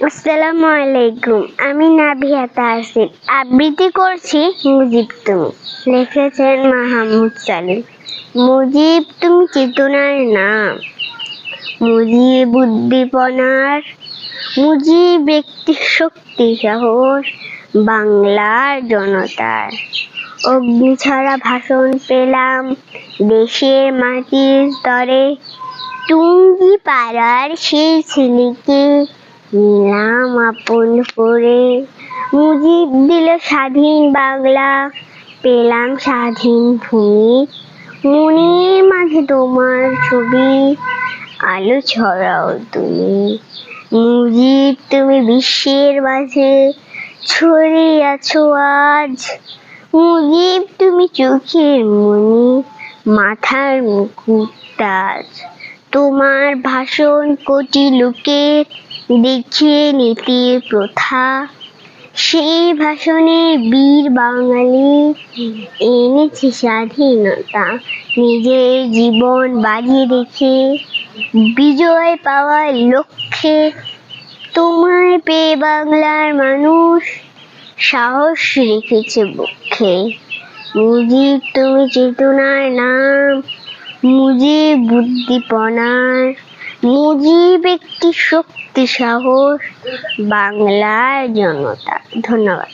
আসসালামু আলাইকুম, আমি নাভিয়া তাহসিন। আবৃত্তি করছি মুজিব তুমি। লিখেছেন মাহমুদ সালিম। মুজিব তুমি চেতনার নাম। মুজিব উদ্দীপনার। মুজিব ব্যক্তি শক্তি সাহস বাংলার জনতার। অগ্নি ছাড়া ভাষণ পেলাম দেশের মাটির স্তরে টুঙ্গি পাড়ার সেই ছেলেকে নিলাম আপন করে। মুজিব দিল স্বাধীন বাংলা, পেলাম স্বাধীন ভূমি। মনের মাঝে তোমার ছবি, আলো ছড়াও তুমি। মুজিব, তুমি বিশ্বের মাঝে ছড়িয়ে আছো আজ। মুজিব, তুমি চোখের মনি, মাথার মুকুট তাজ। তোমার ভাষণ কোটি লোকের দেখিয়ে নীতির প্রথা। সেই ভাষণে বীর বাঙালি এনেছে স্বাধীনতা। নিজের জীবন বাজি রেখে বিজয় পাওয়ার লক্ষ্যে তোমায় পেয়ে বাংলার মানুষ সাহস রেখেছে বক্ষে মুজিব, তুমি চেতনার নাম মুজিব বুদ্ধিপনার মুজিব একটি শক্তি সাহস বাংলার জনতা। ধন্যবাদ।